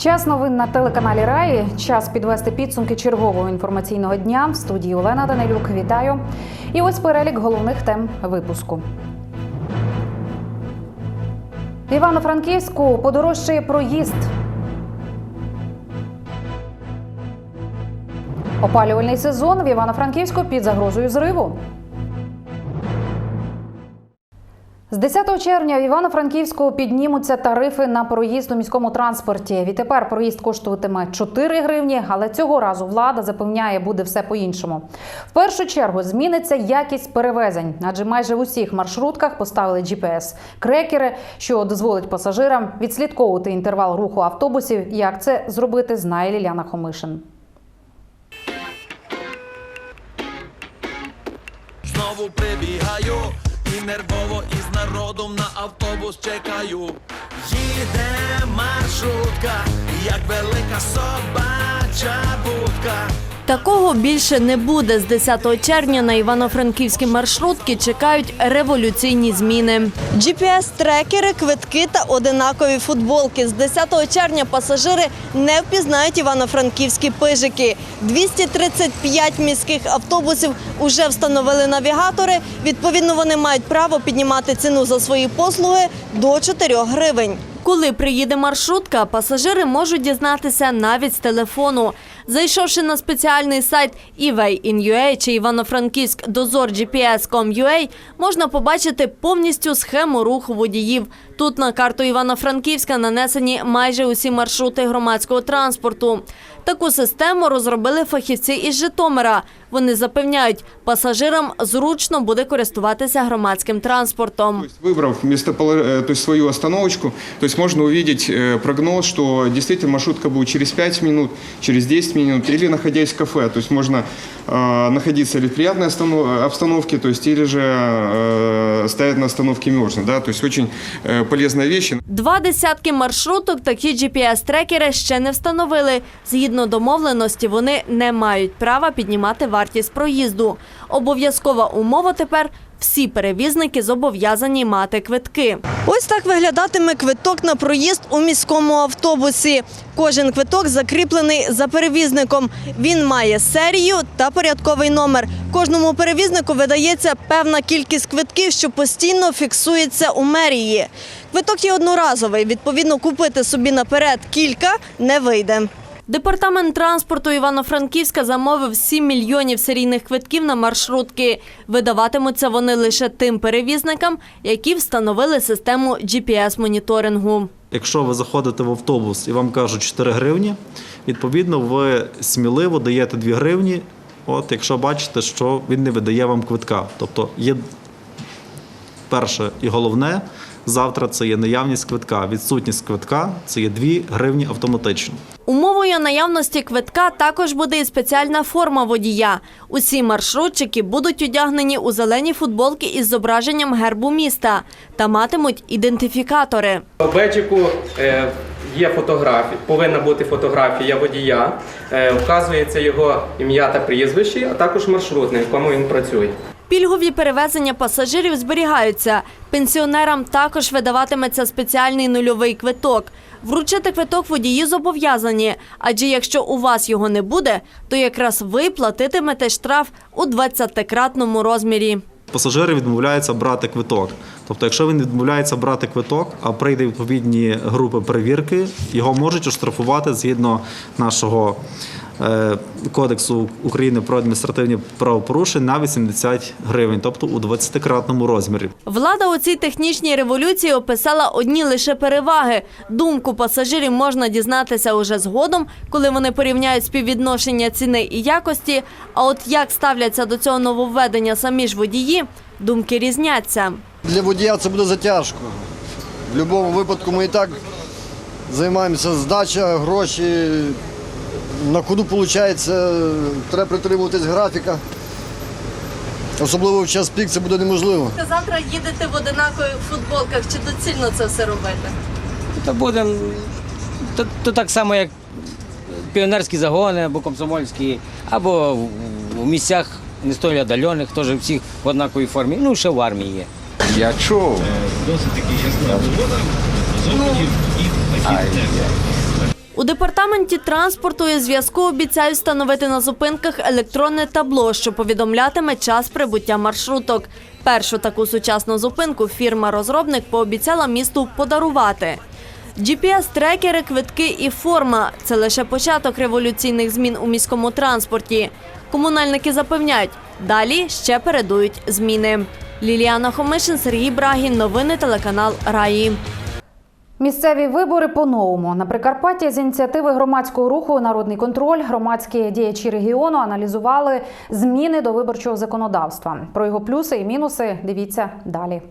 Час новин на телеканалі Раї. Час підвести підсумки чергового інформаційного дня. В студії Олена Данилюк. Вітаю. І ось перелік головних тем випуску. В Івано-Франківську подорожчає проїзд. Опалювальний сезон в Івано-Франківську під загрозою зриву. З 10 червня в Івано-Франківську піднімуться тарифи на проїзд у міському транспорті. Відтепер проїзд коштуватиме 4 гривні, але цього разу влада запевняє, буде все по-іншому. В першу чергу зміниться якість перевезень, адже майже в усіх маршрутках поставили GPS крекери, що дозволить пасажирам відслідковувати інтервал руху автобусів. Як це зробити, знає Ліляна Хомишин. Знову прибігаю і нервово із народом на автобус чекаю. Їде маршрутка, як велика собача будка. Такого більше не буде. З 10 червня на івано-франківські маршрутки чекають революційні зміни. GPS-трекери, квитки та одинакові футболки. З 10 червня пасажири не впізнають івано-франківські пижики. 235 міських автобусів уже встановили навігатори. Відповідно, вони мають право піднімати ціну за свої послуги до 4 гривень. Коли приїде маршрутка, пасажири можуть дізнатися навіть з телефону. Зайшовши на спеціальний сайт eWay.in.ua чи Івано-Франківськ дозор GPS.com.ua, можна побачити повністю схему руху водіїв. Тут на карту Івано-Франківська нанесені майже усі маршрути громадського транспорту. Таку систему розробили фахівці із Житомира. Вони запевняють, пасажирам зручно буде користуватися громадським транспортом. То есть, выбрав местополо- э, то есть свою остановочку, то есть можно увидеть э, прогноз, что действительно маршрутка будет через 5 минут, через 10 минут, или находясь в кафе. То есть можно э, находиться или в приятной останов- обстановке, то есть или же э, стоять на остановке можно. Да? То есть очень э, полезная вещь. Два десятки маршруток такі GPS-трекери ще не встановили. Згідно домовленості, вони не мають права піднімати вартість проїзду. Обов'язкова умова тепер – всі перевізники зобов'язані мати квитки. Ось так виглядатиме квиток на проїзд у міському автобусі. Кожен квиток закріплений за перевізником. Він має серію та порядковий номер. Кожному перевізнику видається певна кількість квитків, що постійно фіксується у мерії. Квиток є одноразовий. Відповідно, купити собі наперед кілька не вийде. Департамент транспорту Івано-Франківська замовив 7 мільйонів серійних квитків на маршрутки. Видаватимуться вони лише тим перевізникам, які встановили систему GPS-моніторингу. Якщо ви заходите в автобус і вам кажуть 4 гривні, відповідно, ви сміливо даєте 2 гривні, от якщо бачите, що він не видає вам квитка. Тобто є перше і головне завтра це є наявність квитка. Відсутність квитка це є 2 гривні автоматично. Умовою наявності квитка також буде і спеціальна форма водія. Усі маршрутчики будуть одягнені у зелені футболки із зображенням гербу міста та матимуть ідентифікатори. У беджику е, є фотографія, повинна бути фотографія водія, е, вказується його ім'я та прізвище, а також маршрут, на якому він працює. Пільгові перевезення пасажирів зберігаються. Пенсіонерам також видаватиметься спеціальний нульовий квиток. Вручити квиток водії зобов'язані, адже якщо у вас його не буде, то якраз ви платитимете штраф у 20-кратному розмірі. Пасажири відмовляються брати квиток. Тобто, якщо він відмовляється брати квиток, а прийде відповідні групи перевірки, його можуть оштрафувати згідно нашого кодексу України про адміністративні правопорушення на 80 гривень, тобто у 20-кратному розмірі. Влада у цій технічній революції описала одні лише переваги. Думку пасажирів можна дізнатися уже згодом, коли вони порівняють співвідношення ціни і якості. А от як ставляться до цього нововведення самі ж водії, думки різняться. Для водія це буде затяжко. В будь-якому випадку ми і так займаємося здача, гроші. На ходу виходить, треба притримуватись графіка. Особливо в час пік це буде неможливо. Завтра їдете в одинакових футболках. Чи доцільно це все робити? То будемо то, то так само, як піонерські загони або комсомольські, або в, місцях не столь віддалених, теж всіх в однаковій формі. Ну, ще в армії є. Я чув. У департаменті транспорту і зв'язку обіцяють встановити на зупинках електронне табло, що повідомлятиме час прибуття маршруток. Першу таку сучасну зупинку фірма-розробник пообіцяла місту подарувати. GPS-трекери, квитки і форма це лише початок революційних змін у міському транспорті. Комунальники запевняють, далі ще передують зміни. Ліліана Хомишин, Сергій Брагін. Новини телеканал Раї. Місцеві вибори по-новому на Прикарпатті з ініціативи громадського руху Народний контроль громадські діячі регіону аналізували зміни до виборчого законодавства. Про його плюси і мінуси дивіться далі.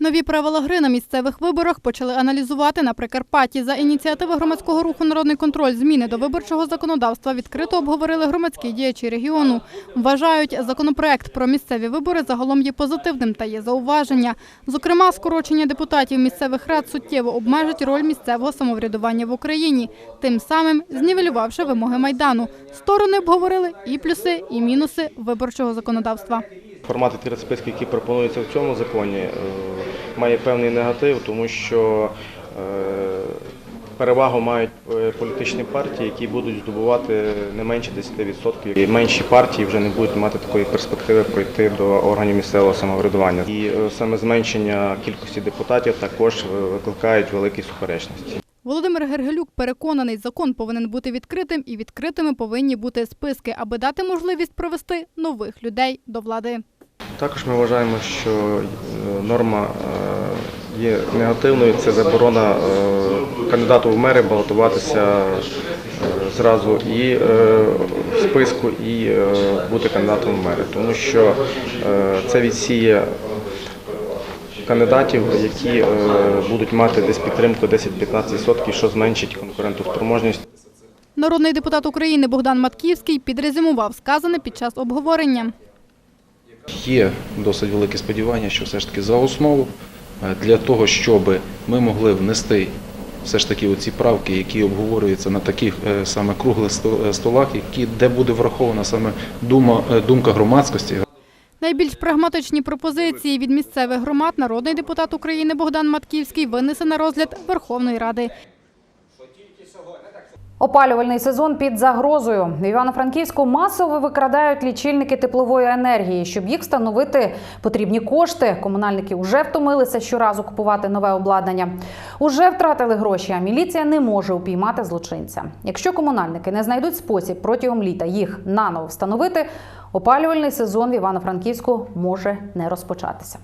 Нові правила гри на місцевих виборах почали аналізувати на Прикарпатті. За ініціативи громадського руху Народний контроль зміни до виборчого законодавства відкрито обговорили громадські діячі регіону. Вважають, законопроект про місцеві вибори загалом є позитивним та є зауваження. Зокрема, скорочення депутатів місцевих рад суттєво обмежить роль місцевого самоврядування в Україні, тим самим знівелювавши вимоги майдану. Сторони обговорили і плюси, і мінуси виборчого законодавства. Формат відкритих списків, який пропонується в цьому законі, е, має певний негатив, тому що е, перевагу мають е, політичні партії, які будуть здобувати не менше 10%. І менші партії вже не будуть мати такої перспективи пройти до органів місцевого самоврядування. І саме зменшення кількості депутатів також викликають великі суперечності. Володимир Гергелюк переконаний, закон повинен бути відкритим і відкритими повинні бути списки, аби дати можливість провести нових людей до влади. Також ми вважаємо, що е, норма е, є негативною. Це заборона е, кандидату в мери балотуватися зразу і в списку, і бути кандидатом в мери, тому що це відсіє кандидатів, які будуть мати десь підтримку 10-15%, що зменшить конкурентоспроможність. Народний депутат України Богдан Матківський підрезюмував сказане під час обговорення. Є досить велике сподівання, що все ж таки за основу е, для того, щоб ми могли внести все ж таки оці правки, які обговорюються на таких е, саме круглих е, столах, які де буде врахована саме дума, думка громадськості. Найбільш прагматичні пропозиції від місцевих громад народний депутат України Богдан Матківський винесе на розгляд Верховної Ради. Опалювальний сезон під загрозою. В Івано-Франківську масово викрадають лічильники теплової енергії. Щоб їх встановити, потрібні кошти. Комунальники вже втомилися щоразу купувати нове обладнання. Уже втратили гроші, а міліція не може упіймати злочинця. Якщо комунальники не знайдуть спосіб протягом літа їх наново встановити, опалювальний сезон в Івано-Франківську може не розпочатися.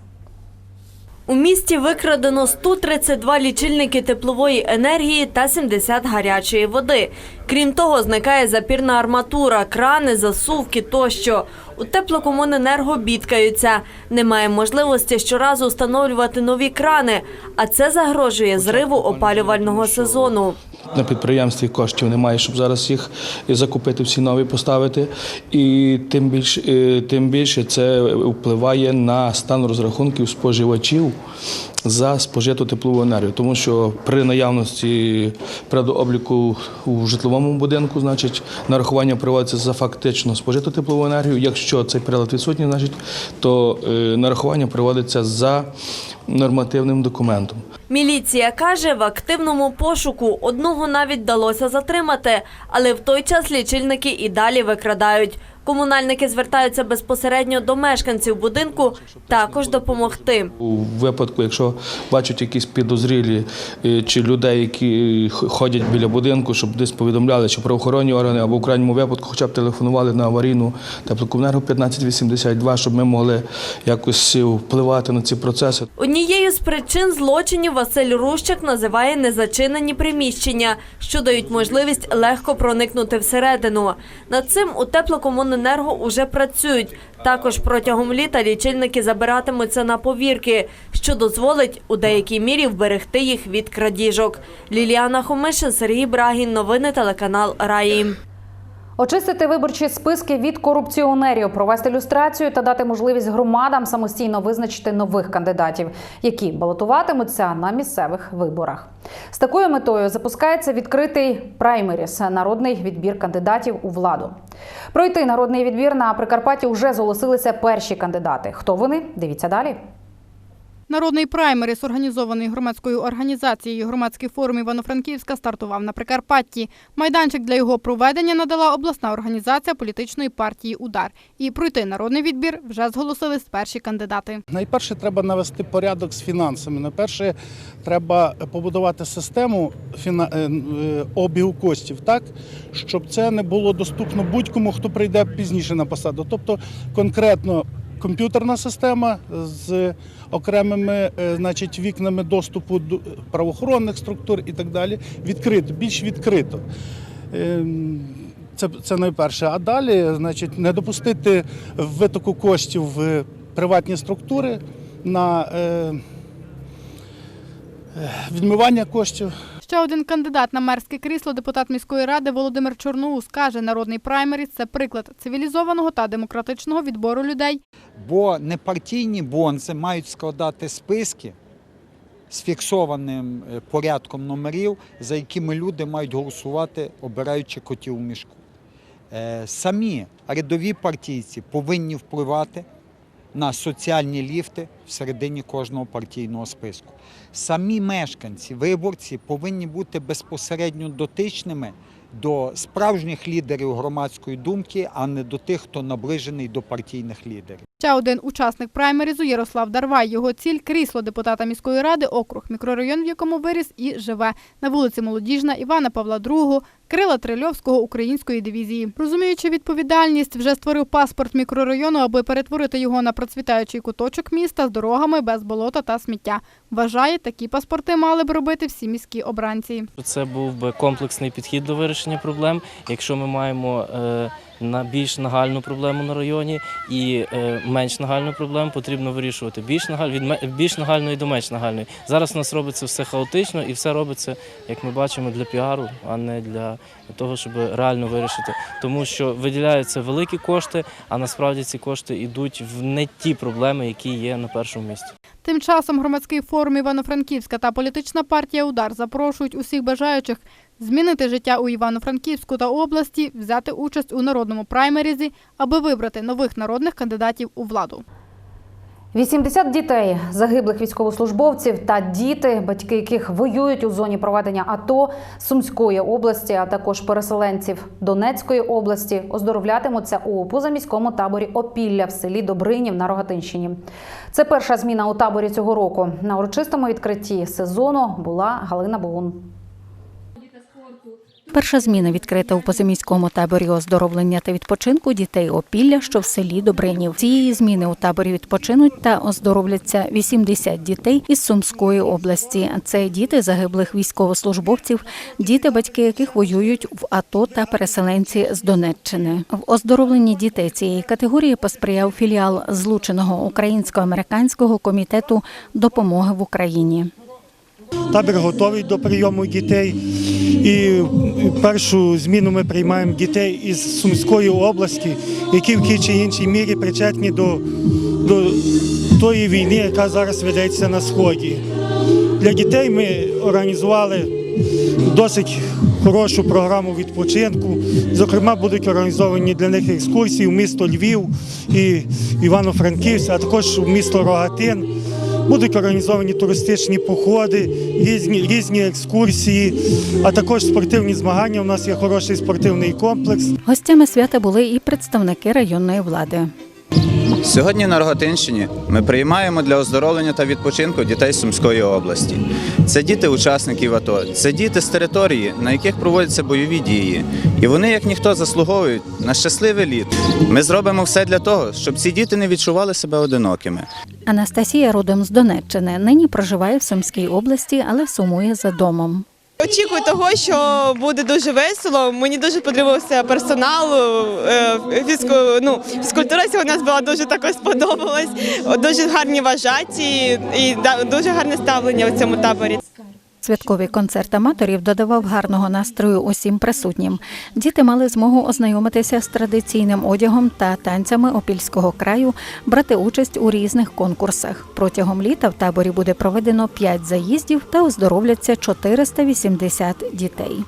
У місті викрадено 132 лічильники теплової енергії та 70 гарячої води. Крім того, зникає запірна арматура, крани, засувки тощо. У теплокомуненерго бідкаються. Немає можливості щоразу встановлювати нові крани, а це загрожує зриву опалювального сезону. На підприємстві коштів немає, щоб зараз їх закупити, всі нові поставити. І тим більше, тим більше це впливає на стан розрахунків споживачів за спожиту теплову енергію. Тому що при наявності предобліку у житловому будинку, значить, нарахування проводиться за фактично спожиту теплову енергію. Якщо цей прилад відсутній, значить, то е, нарахування проводиться за нормативним документом. Міліція каже, в активному пошуку одного навіть вдалося затримати, але в той час лічильники і далі викрадають. Комунальники звертаються безпосередньо до мешканців будинку також допомогти. У випадку, якщо бачать якісь підозрілі е, чи людей, які ходять біля будинку, щоб десь повідомляли, чи правоохоронні органи або в крайньому випадку, хоча б телефонували на аварійну теплокомунергу 1582, щоб ми могли якось впливати на ці процеси. Однією з причин злочинів Василь Рущак називає незачинені приміщення, що дають можливість легко проникнути всередину. Над цим у теплокомуненерго уже працюють. Також протягом літа лічильники забиратимуться на повірки, що дозволить у деякій мірі вберегти їх від крадіжок. Ліліана Хомишин, Сергій Брагін. Новини телеканал Раї. Очистити виборчі списки від корупціонерів, провести люстрацію та дати можливість громадам самостійно визначити нових кандидатів, які балотуватимуться на місцевих виборах. З такою метою запускається відкритий праймеріс народний відбір кандидатів у владу. Пройти народний відбір на Прикарпатті вже зголосилися перші кандидати. Хто вони? Дивіться далі. Народний праймеріс, організований громадською організацією «Громадський форум Івано-Франківська», стартував на Прикарпатті. Майданчик для його проведення надала обласна організація політичної партії «Удар». І пройти народний відбір вже зголосились перші кандидати. Найперше треба навести порядок з фінансами. Найперше треба побудувати систему е, е, обігу коштів так, щоб це не було доступно будь-кому, хто прийде пізніше на посаду. Тобто конкретно комп'ютерна система з окремими е, значить, вікнами доступу до правоохоронних структур і так далі. Відкрито, більш відкрито. Ем, Це, це найперше. А далі, значить, не допустити витоку коштів в приватні структури на е, е, відмивання коштів. Ще один кандидат на мерське крісло, депутат міської ради Володимир Чорноус, каже, народний праймеріс – це приклад цивілізованого та демократичного відбору людей, Бо непартійні бонзи мають складати списки з фіксованим е, порядком номерів, за якими люди мають голосувати, обираючи котів в мішку. Е, Самі рядові партійці повинні впливати на соціальні ліфти всередині кожного партійного списку. Самі мешканці, виборці повинні бути безпосередньо дотичними до справжніх лідерів громадської думки, а не до тих, хто наближений до партійних лідерів. Ще один учасник праймерізу Ярослав Дарвай. Його ціль – крісло депутата міської ради, округ, мікрорайон, в якому виріс і живе. На вулиці Молодіжна Івана Павла II, Крила Трильовського української дивізії. Розуміючи відповідальність, вже створив паспорт мікрорайону, аби перетворити його на процвітаючий куточок міста з дорогами без болота та сміття. Вважає, такі паспорти мали б робити всі міські обранці. Це був би комплексний підхід до вирішення проблем. Якщо ми маємо е, на більш нагальну проблему на районі і е, менш нагальну проблему, потрібно вирішувати більш нагаль від більш нагальної до менш нагальної. Зараз у нас робиться все хаотично і все робиться, як ми бачимо, для піару, а не для того, щоб реально вирішити. Тому що виділяються великі кошти, а насправді ці кошти йдуть в не ті проблеми, які є на першому місці. Тим часом громадський форум Івано-Франківська та політична партія Удар запрошують усіх бажаючих змінити життя у Івано-Франківську та області, взяти участь у народному праймерізі, аби вибрати нових народних кандидатів у владу. 80 дітей загиблих військовослужбовців та діти, батьки яких воюють у зоні проведення АТО Сумської області, а також переселенців Донецької області, оздоровлятимуться у позаміському таборі Опілля в селі Добринів на Рогатинщині. Це перша зміна у таборі цього року. На урочистому відкритті сезону була Галина Богун. Перша зміна відкрита у позаміському таборі оздоровлення та відпочинку дітей Опілля, що в селі Добринів. Цієї зміни у таборі відпочинуть та оздоровляться 80 дітей із Сумської області. Це діти загиблих військовослужбовців, діти, батьки яких воюють в АТО та переселенці з Донеччини. В оздоровленні дітей цієї категорії посприяв філіал злученого українсько-американського комітету допомоги в Україні. Табір готовий до прийому дітей. І першу зміну ми приймаємо дітей із Сумської області, які в тій чи іншій мірі причетні до, до тої війни, яка зараз ведеться на сході. Для дітей ми організували досить хорошу програму відпочинку. Зокрема, будуть організовані для них екскурсії в місто Львів і Івано-Франківськ, а також в місто Рогатин. Будуть організовані туристичні походи, різні, різні екскурсії, а також спортивні змагання. У нас є хороший спортивний комплекс. Гостями свята були і представники районної влади. Сьогодні на Рогатинщині ми приймаємо для оздоровлення та відпочинку дітей Сумської області. Це діти учасників АТО, це діти з території, на яких проводяться бойові дії. І вони, як ніхто, заслуговують на щасливе літо. Ми зробимо все для того, щоб ці діти не відчували себе одинокими. Анастасія родом з Донеччини. Нині проживає в Сумській області, але сумує за домом. Очікую того, що буде дуже весело. Мені дуже подобався персонал. е, фізку- ну, фізкультура сьогодні нас була дуже також сподобалась. Дуже гарні вважаті і дуже гарне ставлення у цьому таборі. Святковий концерт аматорів додавав гарного настрою усім присутнім. Діти мали змогу ознайомитися з традиційним одягом та танцями опільського краю, брати участь у різних конкурсах. Протягом літа в таборі буде проведено 5 заїздів та оздоровляться 480 дітей.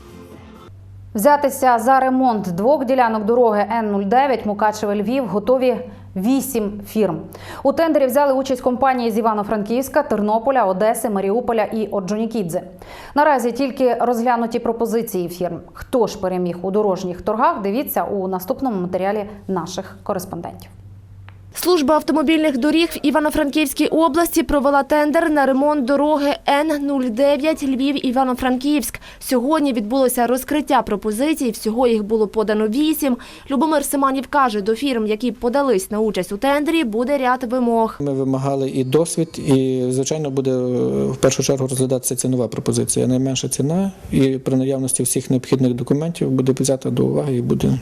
Взятися за ремонт двох ділянок дороги Н-09 Мукачеве Львів готові Вісім фірм у тендері взяли участь компанії з Івано-Франківська, Тернополя, Одеси, Маріуполя і Орджонікідзе. Наразі тільки розглянуті пропозиції фірм. Хто ж переміг у дорожніх торгах? Дивіться у наступному матеріалі наших кореспондентів. Служба автомобільних доріг в Івано-Франківській області провела тендер на ремонт дороги Н-09 Львів-Івано-Франківськ. Сьогодні відбулося розкриття пропозицій, всього їх було подано вісім. Любомир Симанів каже, до фірм, які подались на участь у тендері, буде ряд вимог. Ми вимагали і досвід, і звичайно буде е, в першу чергу розглядатися цінова пропозиція. Найменша ціна, і при наявності всіх необхідних документів буде взята до уваги і буде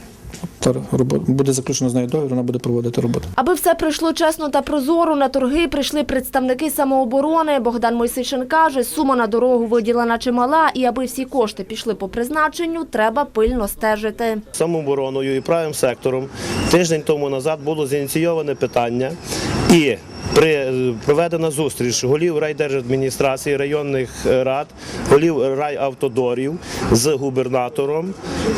буде заключено з нею договір, вона буде проводити роботу. Аби все пройшло чесно та прозоро, на торги прийшли представники самооборони. Богдан Мойсишин каже, сума на дорогу виділена чимала, і аби всі кошти пішли по призначенню, треба пильно стежити. самообороною і правим сектором тиждень тому назад було зініційоване питання і при проведена зустріч голів райдержадміністрації, районних рад, голів райавтодорів з губернатором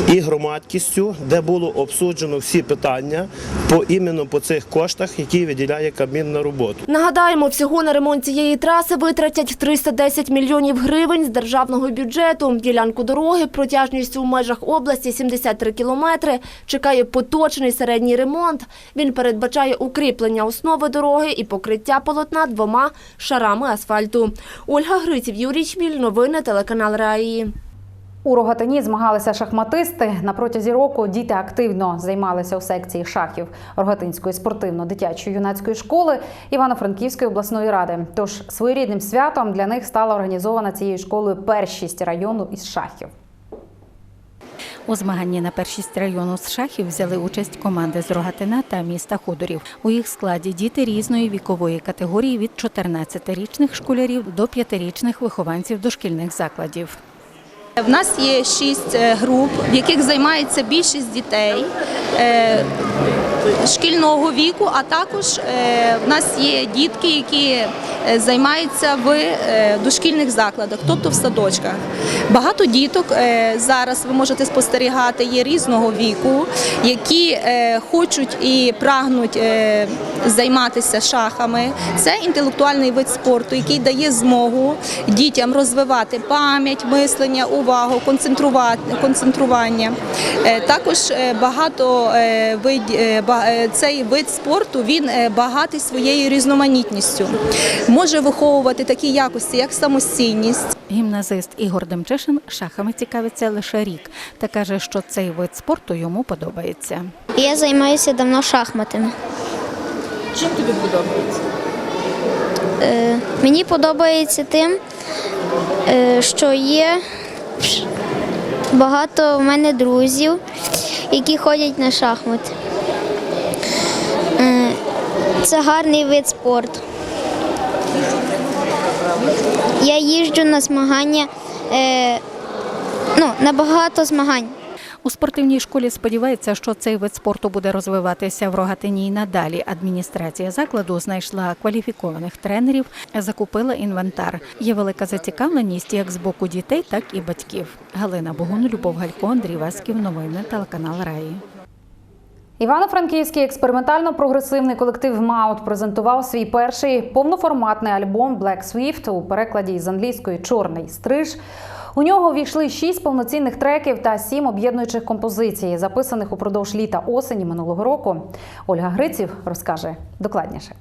і громадськістю, де було обсуджено всі питання по іменно по цих коштах, які виділяє Кабмін на роботу. Нагадаємо, всього на ремонт цієї траси витратять 310 мільйонів гривень з державного бюджету. Ділянку дороги протяжністю в межах області 73 кілометри. Чекає поточний середній ремонт. Він передбачає укріплення основи дороги і покриття полотна двома шарами асфальту. Ольга Гриців, Юрій Чміль. Новини телеканал Раї. У Рогатині змагалися шахматисти. На протязі року діти активно займалися у секції шахів Рогатинської спортивно-дитячої юнацької школи Івано-Франківської обласної ради. Тож своєрідним святом для них стала організована цією школою першість району із шахів. У змаганні на першість району з шахів взяли участь команди з Рогатина та міста Ходорів. У їх складі діти різної вікової категорії від 14-річних школярів до 5-річних вихованців дошкільних закладів. В нас є шість е, груп, в яких займається більшість дітей е, шкільного віку, а також е, в нас є дітки, які е, займаються в е, дошкільних закладах, тобто в садочках. Багато діток зараз ви можете спостерігати є різного віку, які хочуть і прагнуть займатися шахами. Це інтелектуальний вид спорту, який дає змогу дітям розвивати пам'ять, мислення, увагу, концентрування. Також багато вид ба- е, цей вид спорту він е, багатий своєю різноманітністю. Може виховувати такі якості, як самостійність. Гімназист Ігор Демчишин шахами цікавиться лише рік та каже, що цей вид спорту йому подобається. Я займаюся давно шахматами. Чим тобі подобається? Е, мені подобається тим, е, що є багато в мене друзів, які ходять на шахмати. Це гарний вид спорту. Я їжджу на змагання, е, ну, на багато змагань. У спортивній школі сподівається, що цей вид спорту буде розвиватися в Рогатині й надалі. Адміністрація закладу знайшла кваліфікованих тренерів, закупила інвентар. Є велика зацікавленість як з боку дітей, так і батьків. Галина Богун, Любов Галько, Андрій Васьків. Новини телеканал Раї. Івано-Франківський експериментально-прогресивний колектив Маут презентував свій перший повноформатний альбом Black Swift у перекладі із англійської Чорний стриж. У нього війшли шість повноцінних треків та сім об'єднуючих композицій, записаних упродовж літа осені минулого року. Ольга Гриців розкаже докладніше.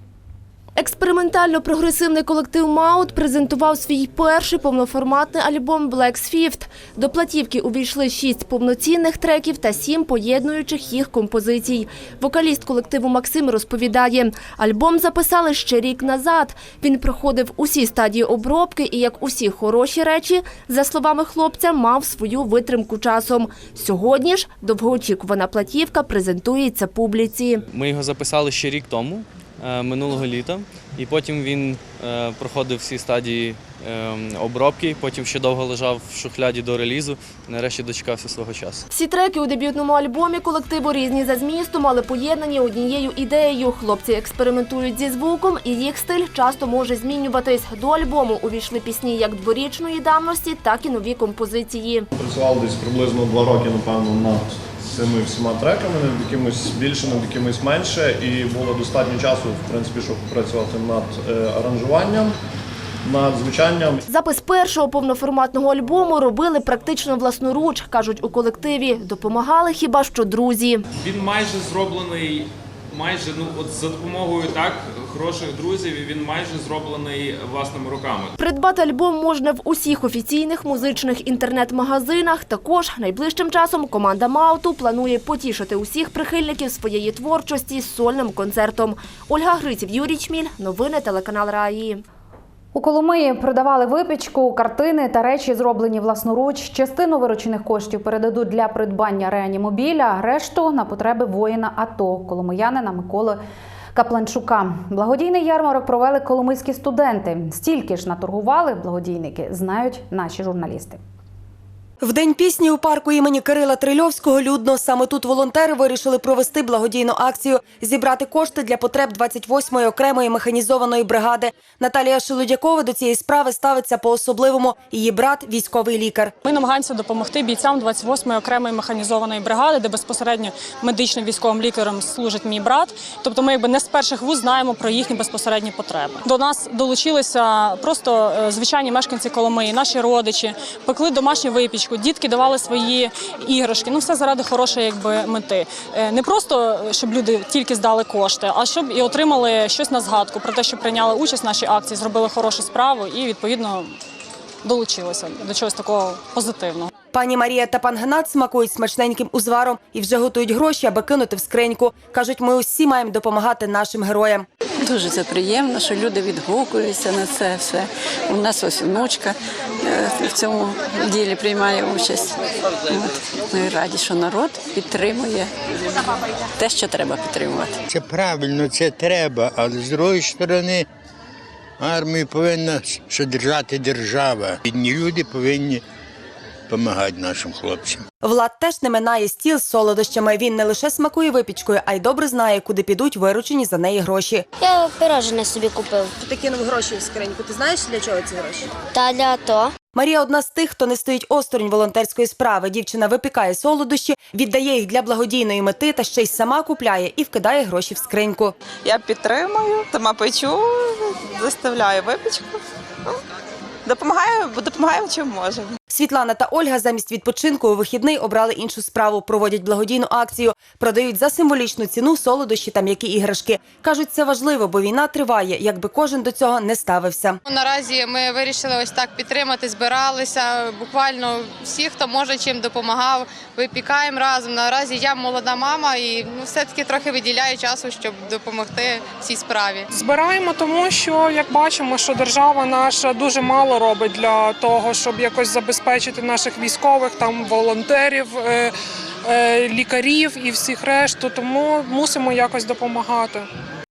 Експериментально-прогресивний колектив Маут презентував свій перший повноформатний альбом Black Swift. До платівки увійшли шість повноцінних треків та сім поєднуючих їх композицій. Вокаліст колективу Максим розповідає, альбом записали ще рік назад. Він проходив усі стадії обробки і, як усі хороші речі, за словами хлопця, мав свою витримку часом. Сьогодні ж довгоочікувана платівка презентується публіці. Ми його записали ще рік тому, минулого літа, і потім він е, проходив всі стадії е, обробки, потім ще довго лежав в шухляді до релізу. Нарешті дочекався свого часу. Всі треки у дебютному альбомі колективу різні за змістом, але поєднані однією ідеєю. Хлопці експериментують зі звуком, і їх стиль часто може змінюватись. До альбому увійшли пісні як дворічної давності, так і нові композиції. Працював десь приблизно два роки, напевно, над цими всіма треками, над якимось більше, над якимось менше, і було достатньо часу, в принципі, щоб працювати над е, аранжуванням, над звучанням. Запис першого повноформатного альбому робили практично власноруч, кажуть у колективі. Допомагали хіба що друзі. Він майже зроблений, майже ну от за допомогою так хороших друзів. Він майже зроблений власними руками. Придбати альбом можна в усіх офіційних музичних інтернет-магазинах. Також найближчим часом команда Мауту планує потішити усіх прихильників своєї творчості з сольним концертом. Ольга Гриців, Юрій Чміль. Новини телеканал Раї. У Коломиї продавали випічку, картини та речі, зроблені власноруч. Частину виручених коштів передадуть для придбання реанімобіля, решту на потреби воїна АТО, коломиянина Миколи Капланчука. Благодійний ярмарок провели коломийські студенти. Стільки ж наторгували благодійники, знають наші журналісти. В день пісні у парку імені Кирила Трильовського людно саме тут волонтери вирішили провести благодійну акцію, зібрати кошти для потреб 28-ї окремої механізованої бригади. Наталія Шелудякова до цієї справи ставиться по-особливому. Її брат військовий лікар. Ми намагаємося допомогти бійцям 28-ї окремої механізованої бригади, де безпосередньо медичним військовим лікарем служить мій брат. Тобто, ми якби не з перших вуз знаємо про їхні безпосередні потреби. До нас долучилися просто е, звичайні мешканці Коломиї, наші родичі, пекли домашню випічку. Дітки давали свої іграшки. Ну все заради хорошої якби мети. Е, Не просто щоб люди тільки здали кошти, а щоб і отримали щось на згадку про те, що прийняли участь в нашій акції, зробили хорошу справу і відповідно долучилися до чогось такого позитивного. Пані Марія та пан Гнат смакують смачненьким узваром і вже готують гроші, аби кинути в скриньку. кажуть, ми усі маємо допомагати нашим героям. Дуже це приємно, що люди відгукуються на це все. У нас ось внучка е, в цьому ділі приймає участь. От. Ми раді, що народ підтримує те, що треба підтримувати. Це правильно, це треба, але з другої сторони армію повинна содержати держава. Бідні люди повинні допомагати нашим хлопцям. Влад теж не минає стіл з солодощами. Він не лише смакує випічкою, а й добре знає, куди підуть виручені за неї гроші. Я пирожне собі купив. Ти кинув гроші в скриньку. Ти знаєш для чого ці гроші? Та для то. Марія одна з тих, хто не стоїть осторонь волонтерської справи. Дівчина випікає солодощі, віддає їх для благодійної мети та ще й сама купляє і вкидає гроші в скриньку. Я підтримую, сама печу, заставляю випічку. Ну, Допомагаю, допомагаємо чим можемо. Світлана та Ольга замість відпочинку у вихідний обрали іншу справу. Проводять благодійну акцію, продають за символічну ціну солодощі та м'які іграшки. кажуть, це важливо, бо війна триває, якби кожен до цього не ставився. Наразі ми вирішили ось так підтримати, збиралися. Буквально всі, хто може чим допомагав, випікаємо разом. Наразі я молода мама і ну, все-таки трохи виділяю часу, щоб допомогти цій справі. Збираємо, тому що як бачимо, що держава наша дуже мало робить для того, щоб якось забезпечити наших військових, там волонтерів, е, е, лікарів і всіх решту. Тому мусимо якось допомагати.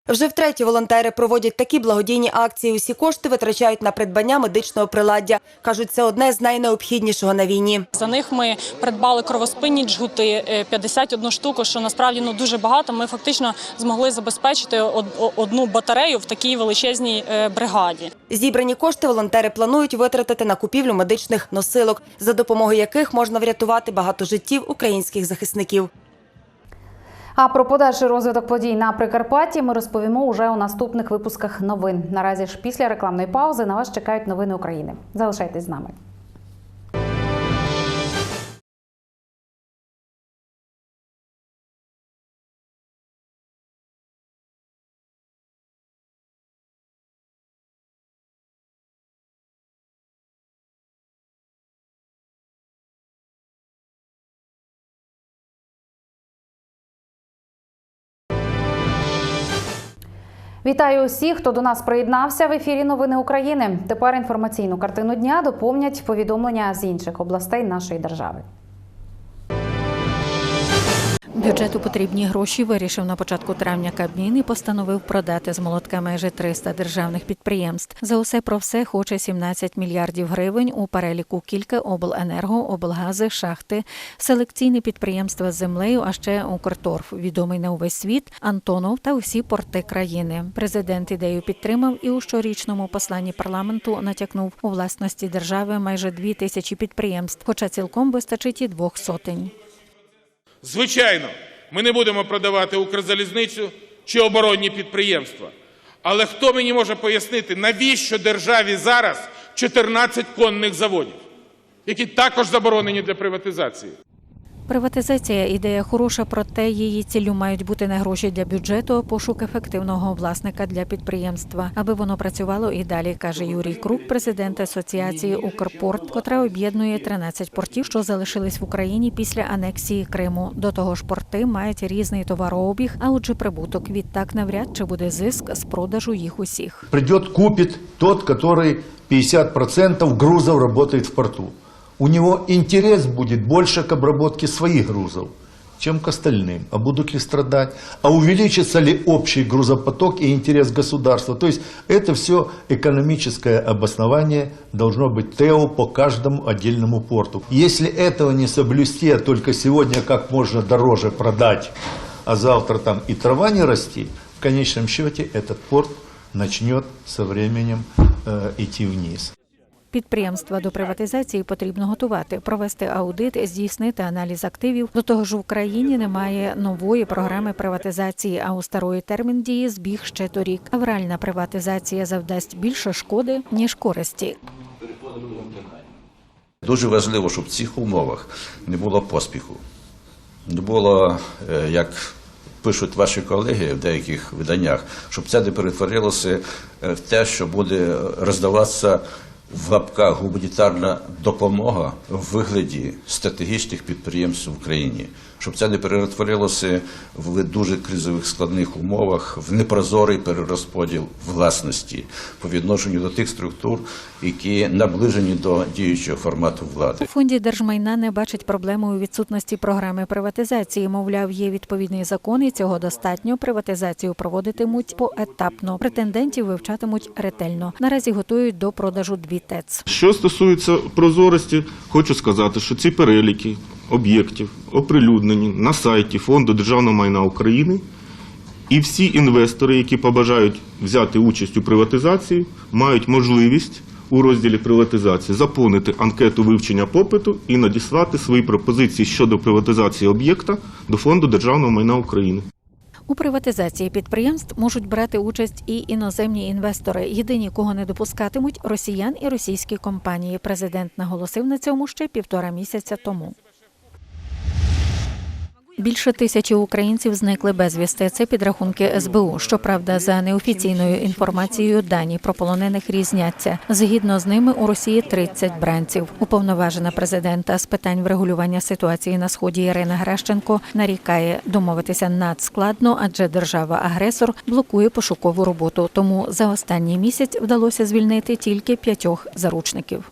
Вже втретє волонтери проводять такі благодійні акції. Усі кошти витрачають на придбання медичного приладдя. кажуть, це одне з найнеобхіднішого на війні. За них ми придбали кровоспинні джгути е, 51 штуку, що насправді ну дуже багато. Ми фактично змогли забезпечити одну батарею в такій величезній е, бригаді. Зібрані кошти волонтери планують витратити на купівлю медичних носилок, за допомогою яких можна врятувати багато життів українських захисників. А про подальший розвиток подій на Прикарпатті ми розповімо уже у наступних випусках новин. Наразі ж після рекламної паузи на вас чекають новини України. Залишайтесь з нами. Вітаю усіх, хто до нас приєднався в ефірі Новини України. Тепер інформаційну картину дня доповнять повідомлення з інших областей нашої держави. Бюджету потрібні гроші вирішив на початку травня Кабмін і постановив продати з молотка майже 300 державних підприємств. За усе про все хоче 17 мільярдів гривень. У переліку кілька обленерго, облгази, шахти, селекційні підприємства з землею, а ще Укрторф, відомий на увесь світ, Антонов та усі порти країни. Президент ідею підтримав і у щорічному посланні парламенту натякнув у власності держави майже дві тисячі підприємств, хоча цілком вистачить і двох сотень. Звичайно, ми не будемо продавати Укрзалізницю чи оборонні підприємства. Але хто мені може пояснити, навіщо державі зараз 14 конних заводів, які також заборонені для приватизації? Приватизація ідея хороша, проте її ціллю мають бути не гроші для бюджету, а пошук ефективного власника для підприємства, аби воно працювало і далі, каже Юрій Крук, президент асоціації Укрпорт, котра об'єднує 13 портів, що залишились в Україні після анексії Криму. До того ж, порти мають різний товарообіг, а отже, прибуток. Відтак навряд чи буде зиск з продажу їх усіх. Придет, купит тот, который 50% грузов работает в порту. У него интерес будет больше к обработке своих грузов, чем к остальным. А будут ли страдать? А увеличится ли общий грузопоток и интерес государства? То есть это все экономическое обоснование должно быть ТЭО по каждому отдельному порту. Если этого не соблюсти, а только сегодня как можно дороже продать, а завтра там и трава не расти, в конечном счете этот порт начнет со временем э, идти вниз. Підприємства до приватизації потрібно готувати, провести аудит, здійснити аналіз активів. До того ж, в Україні немає нової програми приватизації, а у старої термін дії збіг ще торік. Авральна приватизація завдасть більше шкоди ніж користі. Дуже важливо, щоб в цих умовах не було поспіху. Не було, е, як пишуть ваші колеги в деяких виданнях, щоб це не перетворилося е, в те, що буде роздаватися в лапках гуманітарна допомога в вигляді стратегічних підприємств в Україні. Щоб це не перетворилося в дуже кризових складних умовах в непрозорий перерозподіл власності по відношенню до тих структур, які наближені до діючого формату влади. У фонді держмайна не бачить проблеми у відсутності програми приватизації. Мовляв, є відповідний закон, і цього достатньо. Приватизацію проводитимуть поетапно. Претендентів вивчатимуть ретельно. Наразі готують до продажу дві ТЕЦ. Що стосується прозорості, хочу сказати, що ці переліки об'єктів оприлюднені на сайті Фонду державного майна України. І всі інвестори, які побажають взяти участь у приватизації, мають можливість у розділі приватизації заповнити анкету вивчення попиту і надіслати свої пропозиції щодо приватизації об'єкта до Фонду державного майна України. У приватизації підприємств можуть брати участь і іноземні інвестори. Єдині, кого не допускатимуть росіян і російські компанії. Президент наголосив на цьому ще півтора місяця тому. Більше тисячі українців зникли безвісти. Це підрахунки СБУ. Щоправда, за неофіційною інформацією, дані про полонених різняться. Згідно з ними, у Росії 30 бранців. Уповноважена президента з питань врегулювання ситуації на сході Ірина Грещенко нарікає домовитися надскладно, адже держава-агресор блокує пошукову роботу. Тому за останній місяць вдалося звільнити тільки п'ятьох заручників.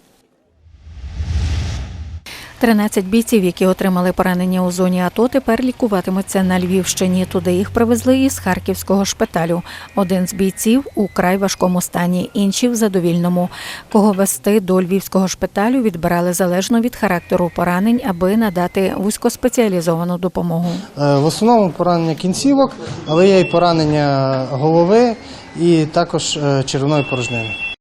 13 бійців, які отримали поранення у зоні АТО, тепер лікуватимуться на Львівщині. Туди їх привезли із харківського шпиталю. Один з бійців у край важкому стані, інші в задовільному. Кого вести до львівського шпиталю відбирали залежно від характеру поранень, аби надати вузькоспеціалізовану допомогу. Е, В основному поранення кінцівок, але є і поранення голови і також е, червоної порожнини.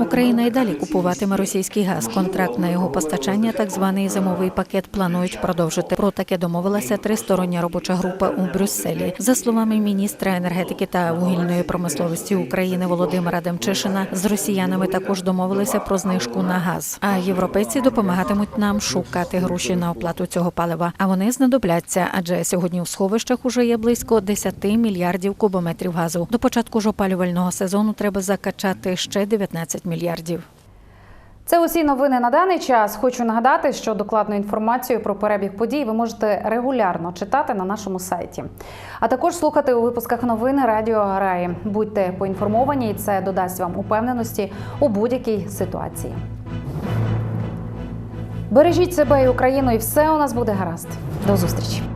Україна й далі купуватиме російський газ. Контракт на його постачання, так званий зимовий пакет, планують продовжити. Про таке домовилася тристороння робоча група у Брюсселі. За словами міністра енергетики та вугільної промисловості України Володимира Демчишина, з росіянами також домовилися про знижку на газ. А європейці допомагатимуть нам шукати гроші на оплату цього палива. А вони знадобляться, адже сьогодні у сховищах уже є близько 10 мільярдів кубометрів газу. До початку ж опалювального сезону треба закачати ще 19 мільярдів. Це усі новини на даний час. Хочу нагадати, що докладну інформацію про перебіг подій ви можете регулярно читати на нашому сайті, а також слухати у випусках новин Радіо Раї. Будьте поінформовані, і це додасть вам упевненості у будь-якій ситуації. Бережіть себе і Україну, і все у нас буде гаразд. До зустрічі.